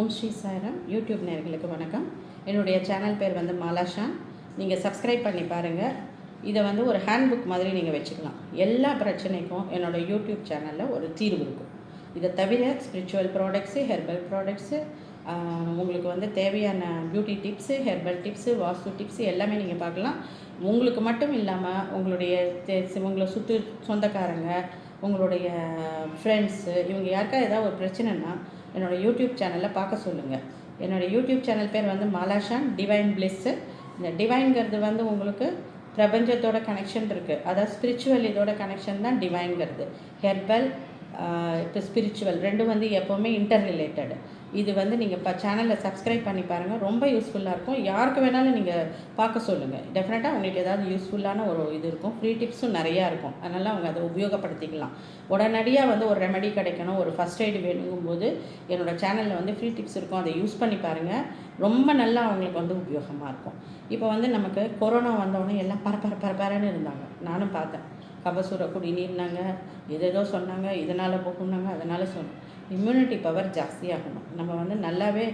ஓம் ஸ்ரீ சாரம் யூடியூப் நேர்களுக்கு வணக்கம். என்னுடைய சேனல் பேர் வந்து மாலாஷா நீங்கள் சப்ஸ்கிரைப் பண்ணி பாருங்கள் இதை வந்து ஒரு ஹேண்ட்புக் மாதிரி நீங்கள் வச்சுக்கலாம். எல்லா பிரச்சனைக்கும் என்னோடய யூடியூப் சேனலில் ஒரு தீர்வு இருக்கும். இதை தவிர ஸ்பிரிச்சுவல் ப்ராடக்ட்ஸு ஹெர்பல் ப்ராடக்ட்ஸு உங்களுக்கு வந்து தேவையான beauty tips herbal tips vastu tips எல்லாமே நீங்கள் பார்க்கலாம். உங்களுக்கு மட்டும் இல்லாமல் உங்களுடைய உங்களை சுற்று சொந்தக்காரங்க உங்களுடைய ஃப்ரெண்ட்ஸு இவங்க யாருக்கா ஏதாவது ஒரு பிரச்சனைனா என்னோடய யூடியூப் சேனலில் பார்க்க சொல்லுங்கள் என்னோடய யூடியூப் சேனல் பேர் வந்து மாலாஷான் டிவைன் பிளெஸ்ஸு இந்த டிவைன்கிறது வந்து உங்களுக்கு பிரபஞ்சத்தோட கனெக்ஷன் இருக்குது அதாவது ஸ்பிரிச்சுவல் இதோட கனெக்ஷன் தான் டிவைன்கிறது ஹெர்பல் இப்போ ஸ்பிரிச்சுவல் ரெண்டும் வந்து எப்போவுமே இன்டர் ரிலேட்டடு இது வந்து நீங்கள் இப்போ சேனலில் சப்ஸ்கிரைப் பண்ணி பாருங்கள் ரொம்ப யூஸ்ஃபுல்லாக இருக்கும். யாருக்கு வேணாலும் நீங்கள் பார்க்க சொல்லுங்கள் டெஃபினட்டாக உங்களுக்கு ஏதாவது யூஸ்ஃபுல்லான ஒரு இது இருக்கும். ஃப்ரீ டிப்ஸும் நிறையா இருக்கும். அதனால் அவங்க அதை உபயோகப்படுத்திக்கலாம். உடனடியாக வந்து ஒரு ரெமெடி கிடைக்கணும். ஒரு ஃபஸ்ட் எய்டு வேணுங்கும்போது என்னோடய சேனலில் வந்து ஃப்ரீ டிப்ஸ் இருக்கும். அதை யூஸ் பண்ணி பாருங்கள் ரொம்ப நல்லா அவங்களுக்கு வந்து உபயோகமாக இருக்கும். இப்போ வந்து நமக்கு கொரோனா வந்தோடனே எல்லாம் பரபர பரபரன்னு இருந்தாங்க. நானும் பார்த்தேன். கபசூர குடிநீர்னாங்க எதேதோ சொன்னாங்க. இதனால் போகணுன்னாங்க அதனால் சொன்னேன். இம்யூனிட்டி பவர் ஜாஸ்தியாகணும் நம்ம வந்து நல்லாவே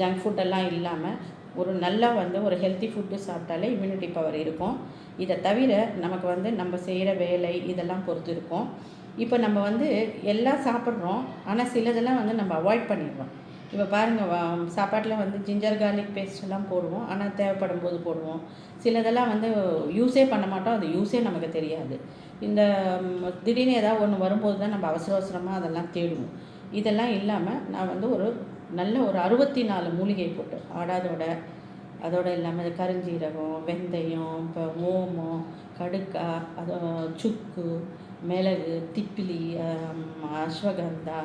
ஜங்க் ஃபுட்டெல்லாம் இல்லாமல் ஒரு நல்லா வந்து ஒரு ஹெல்த்தி ஃபுட்டு சாப்பிட்டாலே இம்யூனிட்டி பவர் இருக்கும். இதை தவிர நமக்கு வந்து நம்ம செய்கிற வேலை இதெல்லாம் பொறுத்து இருக்கும். இப்போ நம்ம வந்து எல்லாம் சாப்பிட்றோம் ஆனால் சிலதெல்லாம் வந்து நம்ம அவாய்ட் பண்ணிடுறோம். இப்போ பாருங்கள் சாப்பாட்டில் வந்து ஜிஞ்சர் கார்லிக் பேஸ்ட் எல்லாம் போடுவோம். ஆனால் தேவைப்படும் போது போடுவோம். சிலதெல்லாம் வந்து யூஸே பண்ண மாட்டோம். அது யூஸே நமக்கு தெரியாது. இந்த திடீர்னு ஏதாவது ஒன்று வரும்போது தான் நம்ம அவசர அவசரமாக அதெல்லாம் தேடுவோம். இதெல்லாம் இல்லாமல் நான் வந்து ஒரு நல்ல ஒரு அறுபத்தி நாலு மூலிகை போட்டு ஆடாதோட அதோடு இல்லாமல் கருஞ்சீரகம் வெந்தயம் இப்போ ஓமம் கடுக்கா அது சுக்கு மிளகு திப்பிலி அஸ்வகந்தா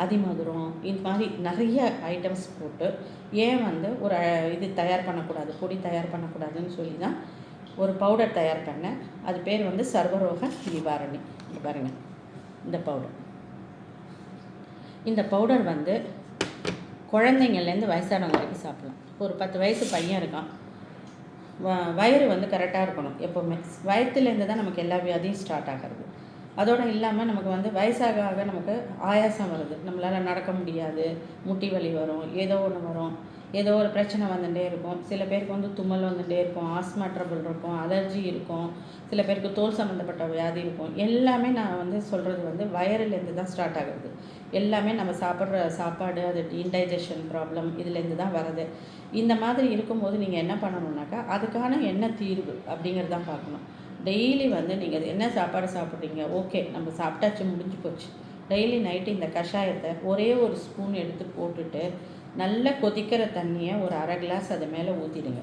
அதிமதுரம் இந்த மாதிரி நிறைய ஐட்டம்ஸ் போட்டு ஏன் வந்து ஒரு இது தயார் பண்ணக்கூடாது பொடி தயார் பண்ணக்கூடாதுன்னு சொல்லி தான் ஒரு பவுடர் தயார் பண்ணேன். அது பேர் வந்து சர்வரோக நிவாரணி. இங்க பாருங்கள் இந்த பவுடர் இந்த பவுடர் வந்து குழந்தைங்கள்லேருந்து வயசானவங்க வரைக்கும் சாப்பிடலாம். ஒரு பத்து வயசு பையன் இருக்கான். வ- வயிறு வந்து கரெக்டாக இருக்கணும் எப்போவுமே. வயத்துலேருந்து தான் நமக்கு எல்லா வியாதியும் ஸ்டார்ட் ஆகிறது. அதோடு இல்லாமல் நமக்கு வந்து வயசாக ஆக நமக்கு ஆயாசம் வருது. நம்மளால் நடக்க முடியாது. முட்டி வலி வரும் ஏதோ ஒன்று வரும். ஏதோ ஒரு பிரச்சனை வந்துட்டே இருக்கும். சில பேருக்கு வந்து தும்மல் வந்துகிட்டே இருக்கும். ஆஸ்மா ட்ரபிள் இருக்கும். அலர்ஜி இருக்கும். சில பேருக்கு தோல் சம்மந்தப்பட்ட வியாதி இருக்கும். எல்லாமே நான் வந்து சொல்கிறது வந்து வயரிலேருந்து தான் ஸ்டார்ட் ஆகுது. எல்லாமே நம்ம சாப்பிட்ற சாப்பாடு அது இன்டைஜஷன் ப்ராப்ளம் இதுலேருந்து தான் வருது. இந்த மாதிரி இருக்கும்போது நீங்கள் என்ன பண்ணணுன்னாக்கா அதுக்கான என்ன தீர்வு அப்படிங்கிறது தான் பார்க்கணும். டெய்லி வந்து நீங்கள் என்ன சாப்பாடு சாப்பிட்றீங்க? ஓகே நம்ம சாப்பிட்டாச்சு முடிஞ்சு போச்சு. டெய்லி நைட்டு இந்த கஷாயத்தை ஒரே ஒரு ஸ்பூன் எடுத்து போட்டுட்டு நல்லா கொதிக்கிற தண்ணியை ஒரு அரை கிளாஸ் அது மேலே ஊற்றிடுங்க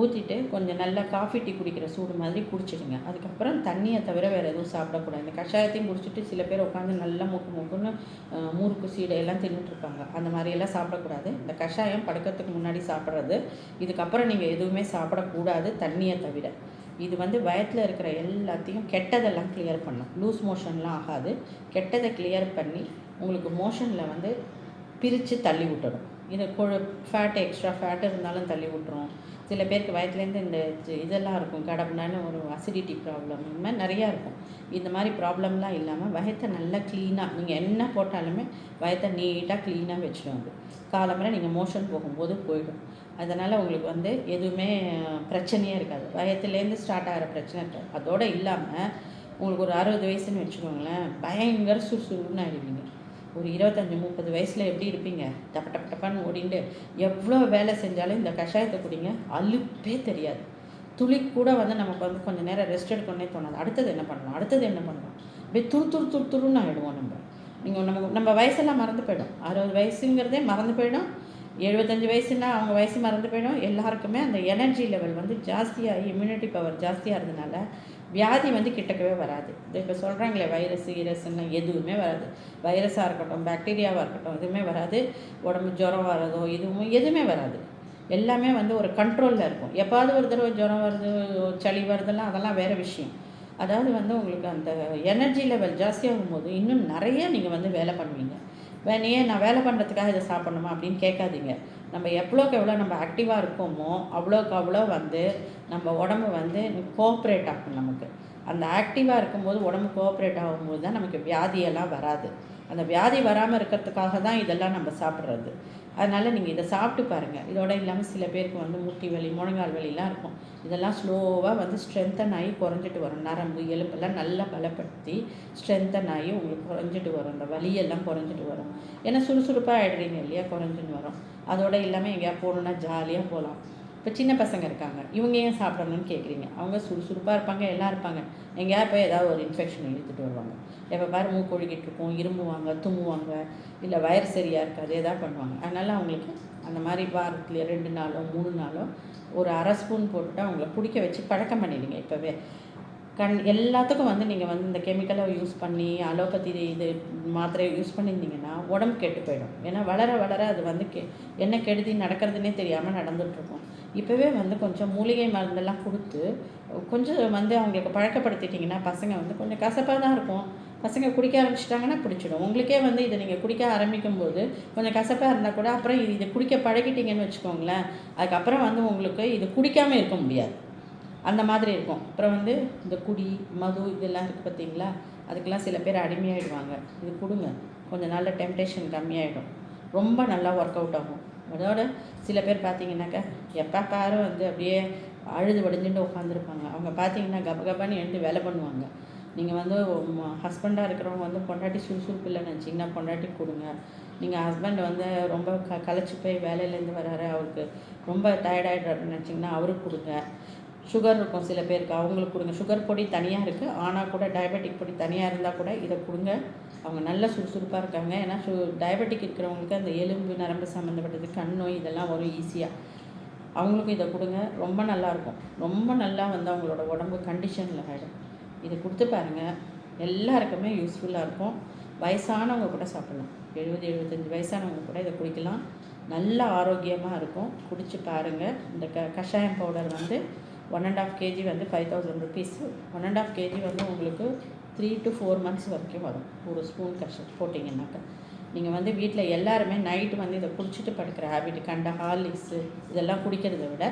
ஊற்றிட்டு கொஞ்சம் நல்லா காஃபி டீ குடிக்கிற சூடு மாதிரி குடிச்சிடுங்க. அதுக்கப்புறம் தண்ணியை தவிர வேறு எதுவும் சாப்பிடக்கூடாது. இந்த கஷாயத்தையும் குடிச்சிட்டு சில பேர் உட்காந்து நல்லா மூக்கு மூக்குன்னு முறுக்கு சீடை எல்லாம் தின்னுட்ருப்பாங்க அந்த மாதிரியெல்லாம் சாப்பிடக்கூடாது. இந்த கஷாயம் படுக்கிறதுக்கு முன்னாடி சாப்பிட்றது. இதுக்கப்புறம் நீங்கள் எதுவுமே சாப்பிடக்கூடாது தண்ணியை தவிர. இது வந்து வயத்தில் இருக்கிற எல்லாத்தையும் கெட்டதெல்லாம் கிளியர் பண்ணும். லூஸ் மோஷன்லாம் ஆகாது. கெட்டதை கிளியர் பண்ணி உங்களுக்கு மோஷனில் வந்து பிரித்து தள்ளி விட்டுடும். இது கொழு ஃபேட் எக்ஸ்ட்ரா ஃபேட் இருந்தாலும் தள்ளி விட்டுரும். சில பேருக்கு வயத்துலேருந்து இந்த இதெல்லாம் இருக்கும். கடவுளான ஒரு அசிடிட்டி ப்ராப்ளம் இந்த மாதிரி நிறையா இருக்கும். இந்த மாதிரி ப்ராப்ளம்லாம் இல்லாமல் வயத்தை நல்லா க்ளீனாக நீங்கள் என்ன போட்டாலுமே வயத்தை நீட்டாக க்ளீனாக வச்சிடும் அது. காலம்பரை நீங்கள் மோஷன் போகும்போது போயிடும். அதனால் உங்களுக்கு வந்து எதுவுமே பிரச்சனையே இருக்காது. வயத்துலேருந்து ஸ்டார்ட் ஆகிற பிரச்சனை இருக்காது. அதோடு இல்லாமல் உங்களுக்கு ஒரு அறுபது வயசுன்னு வச்சுக்கோங்களேன் பயங்கர சுறுசுறுன்னு ஆகிடுவீங்க ஒரு இருபத்தஞ்சி முப்பது வயசில் எப்படி இருப்பீங்க? டப்ப டப்ப டப்பான்னு ஓடிண்டு எவ்வளோ வேலை செஞ்சாலும் இந்த கஷாயத்தை குடிங்க. அழுப்பே தெரியாது. துளி கூட வந்து நமக்கு வந்து கொஞ்சம் நேரம் ரெஸ்ட் எடுக்கணுன்னே தோணாது. அடுத்தது என்ன பண்ணலாம் அடுத்தது என்ன பண்ணலாம் அப்படியே துரு துரு துரு துருன்னு ஆகிடுவோம் நம்ம. நீங்கள் நம்ம நம்ம வயசெல்லாம் மறந்து போயிடும். அறுபது வயசுங்கிறதே மறந்து போயிடும். எழுபத்தஞ்சு வயசுனா அவங்க வயசு மறந்து போயிடும். எல்லாருக்குமே அந்த எனர்ஜி லெவல் வந்து ஜாஸ்தியாகி இம்யூனிட்டி பவர் ஜாஸ்தியாக இருந்ததுனால வியாதி வந்து கிட்டக்கவே வராது. இப்போ சொல்கிறாங்களே வைரஸ் ஈரஸ்ன்னு எதுவுமே வராது. வைரஸாக இருக்கட்டும் பாக்டீரியாவாக இருக்கட்டும் எதுவுமே வராது. உடம்பு ஜுரம் வர்றதோ இதுவும் எதுவுமே வராது. எல்லாமே வந்து ஒரு கண்ட்ரோலில் இருக்கும். எப்பாவது ஒரு தடவை ஜுரம் வருது சளி வருதுலாம் அதெல்லாம் வேறு விஷயம். அதாவது வந்து உங்களுக்கு அந்த எனர்ஜி லெவல் ஜாஸ்தியாகும் போது இன்னும் நிறைய நீங்கள் வந்து வேலை பண்ணுவீங்க. வே- நான் வேலை பண்ணுறதுக்காக இதை சாப்பிடணுமா அப்படின்னு கேட்காதீங்க. நம்ம எவ்வளோக்கு எவ்வளோ நம்ம ஆக்டிவாக இருக்கோமோ அவ்வளோக்கு அவ்வளோ வந்து நம்ம உடம்பு வந்து கோஆப்ரேட் ஆகும் நமக்கு. அந்த ஆக்டிவாக இருக்கும்போது உடம்பு கோஆப்ரேட் ஆகும்போது தான் நமக்கு வியாதியெல்லாம் வராது. அந்த வியாதி வராமல் இருக்கிறதுக்காக தான் இதெல்லாம் நம்ம சாப்பிட்றது. அதனால் நீங்கள் இதை சாப்பிட்டு பாருங்கள் இதோட இல்லாமல் சில பேருக்கு வந்து முட்டி வலி முழங்கால் வலிலாம் இருக்கும். இதெல்லாம் ஸ்லோவாக வந்து ஸ்ட்ரென்த்தன் ஆகி குறைஞ்சிட்டு வரும். நரம்பு எலும்பெல்லாம் நல்லா பலப்படுத்தி ஸ்ட்ரென்த்தன் ஆகி உங்களுக்கு குறைஞ்சிட்டு வரும். அந்த வலியெல்லாம் குறைஞ்சிட்டு வரும். ஏன்னா சுறுசுறுப்பாக ஆகிடுறீங்க இல்லையா? குறைஞ்சின்னு வரும். அதோட இல்லாமல் எங்கேயா போகணுன்னா ஜாலியாக போகலாம். இப்போ சின்ன பசங்க இருக்காங்க. இவங்க ஏன் சாப்பிடணும்னு கேட்குறீங்க அவங்க சுறுசுறுப்பாக இருப்பாங்க எல்லாம் இருப்பாங்க. எங்கேயா போய் ஏதாவது ஒரு இன்ஃபெக்ஷன் எழுதிட்டு வருவாங்க. எப்போ பாரு மூக்கு ஒழுகிட்டு இருக்கும் இரும்புவாங்க தும்முவாங்க இல்லை வயர் சரியாக இருக்காது எதாவது பண்ணுவாங்க. அதனால் அவங்களுக்கு அந்த மாதிரி வாரத்தில் ரெண்டு நாளோ மூணு நாளோ ஒரு அரை ஸ்பூன் போட்டுட்டு அவங்கள பிடிக்க வச்சு பழக்கம் பண்ணிடுங்க இப்போவே. கண் எல்லாத்துக்கும் வந்து நீங்கள் வந்து இந்த கெமிக்கலை யூஸ் பண்ணி அலோபதி இது மாத்திரையை யூஸ் பண்ணியிருந்தீங்கன்னா உடம்பு கெட்டு போயிடும். ஏன்னா வளர வளர அது வந்து கெ என்ன கெடுதி நடக்கிறதுனே தெரியாமல் நடந்துகிட்ருக்கும் இப்போவே வந்து கொஞ்சம் மூலிகை மருந்தெல்லாம் கொடுத்து கொஞ்சம் வந்து அவங்களுக்கு பழக்கப்படுத்திட்டிங்கன்னா பசங்க வந்து கொஞ்சம் கசப்பாக தான் இருக்கும். பசங்க குடிக்க ஆரம்பிச்சிட்டாங்கன்னா பிடிச்சிடும். உங்களுக்கே வந்து இதை நீங்கள் குடிக்க ஆரம்பிக்கும் போது கொஞ்சம் கசப்பாக இருந்தால் கூட அப்புறம் இது இதை குடிக்க பழகிட்டீங்கன்னு வச்சுக்கோங்களேன் அதுக்கப்புறம் வந்து உங்களுக்கு இது குடிக்காமல் இருக்க முடியாது. அந்த மாதிரி இருக்கும். அப்புறம் வந்து இந்த குடி மது இதெல்லாம் இருக்குது பார்த்தீங்களா? அதுக்கெல்லாம் சில பேர் அடிமையாயிடுவாங்க. இது கொடுங்க. கொஞ்சம் நாளில் டெம்டேஷன் கம்மியாயிடும். ரொம்ப நல்லா ஒர்க் அவுட் ஆகும். அதோட சில பேர் பார்த்தீங்கன்னாக்கா எப்போ பாரு வந்து அப்படியே அழுது வடிஞ்சுட்டு உட்காந்துருப்பாங்க அவங்க பார்த்தீங்கன்னா கபகபான்னு எழுந்து வேலை பண்ணுவாங்க. நீங்கள் வந்து ஹஸ்பண்டாக இருக்கிறவங்க வந்து பொண்டாட்டி சுறுசுறுப்பு இல்லைன்னு நினச்சிங்கன்னா பொண்டாட்டி கொடுங்க. நீங்கள் ஹஸ்பண்ட் வந்து ரொம்ப க கலைச்சி போய் வேலையிலேருந்து வர்றாரு அவருக்கு ரொம்ப டயர்டாகிடுறாருன்னு நினச்சிங்கன்னா அவருக்கு கொடுங்க. சுகர் இருக்கும் சில பேருக்கு அவங்களுக்கு கொடுங்க. சுகர் பொடி தனியாக இருக்குது ஆனால் கூட டயபெட்டிக் பொடி தனியாக இருந்தால் கூட இதை கொடுங்க. அவங்க நல்ல சுறுசுறுப்பாக இருக்காங்க. ஏன்னா சு டயபெட்டிக் இருக்கிறவங்களுக்கு அந்த எலும்பு நரம்பு சம்மந்தப்பட்டது கண் நோய் இதெல்லாம் வரும் ஈஸியாக அவங்களுக்கும் இதை கொடுங்க. ரொம்ப நல்லாயிருக்கும் ரொம்ப நல்லா வந்து அவங்களோட உடம்பு கண்டிஷனில் ஆகிடும் இதை கொடுத்து பாருங்கள் எல்லாருக்குமே யூஸ்ஃபுல்லாக இருக்கும். வயசானவங்க கூட சாப்பிட்லாம். எழுபது எழுபத்தஞ்சி வயசானவங்க கூட இதை குடிக்கலாம். நல்ல ஆரோக்கியமாக இருக்கும். குடிச்சு பாருங்கள் இந்த க கஷாயம் பவுடர் வந்து ஒன் அண்ட் ஆஃப் கேஜி வந்து five thousand rupees one and half KG வந்து உங்களுக்கு த்ரீ டு ஃபோர் மந்த்ஸ் வரைக்கும் வரும். ஒரு ஸ்பூன் கஷ்டம் போட்டிங்கன்னாக்கா. நீங்கள் வந்து வீட்டில் எல்லாருமே நைட்டு வந்து இதை குடிச்சிட்டு படுக்கிற ஹேபிட் கண்ட ஹார்லிக்ஸு இதெல்லாம் குடிக்கிறத விட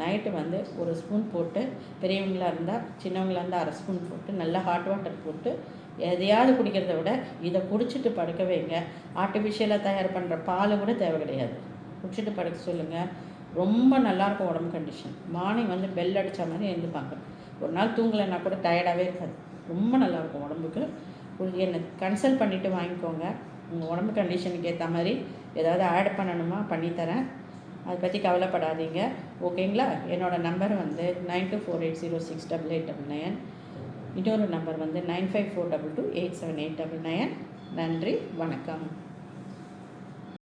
நைட்டு வந்து ஒரு ஸ்பூன் போட்டு பெரியவங்களாக இருந்தால் சின்னவங்களாக இருந்தால் அரை ஸ்பூன் போட்டு நல்லா ஹாட் வாட்டர் போட்டு எதையாவது குடிக்கிறத விட இதை குடிச்சிட்டு படுக்க வைங்க. ஆர்டிஃபிஷியலாக தயார் பண்ணுற பால் கூட தேவை கிடையாது. குடிச்சிட்டு படுக்க சொல்லுங்கள் ரொம்ப நல்லாயிருக்கும் உடம்பு கண்டிஷன் மார்னிங் வந்து பெல் அடித்த மாதிரி எழுந்துப்பாங்க. ஒரு நாள் தூங்கலைன்னா கூட டயர்டாகவே இருக்காது. ரொம்ப நல்லாயிருக்கும் உடம்புக்கு. உங்களுக்கு என்ன கன்சல்ட் பண்ணிவிட்டு வாங்கிக்கோங்க. உங்கள் உடம்பு கண்டிஷனுக்கு ஏற்ற மாதிரி ஏதாவது ஆட் பண்ணணுமா பண்ணித்தரேன். அதை பற்றி கவலைப்படாதீங்க. ஓகேங்களா? என்னோடய நம்பர் வந்து nine two four eight zero six double eight double nine இன்னொரு நம்பர் வந்து nine five four double two eight seven eight double nine நன்றி வணக்கம்.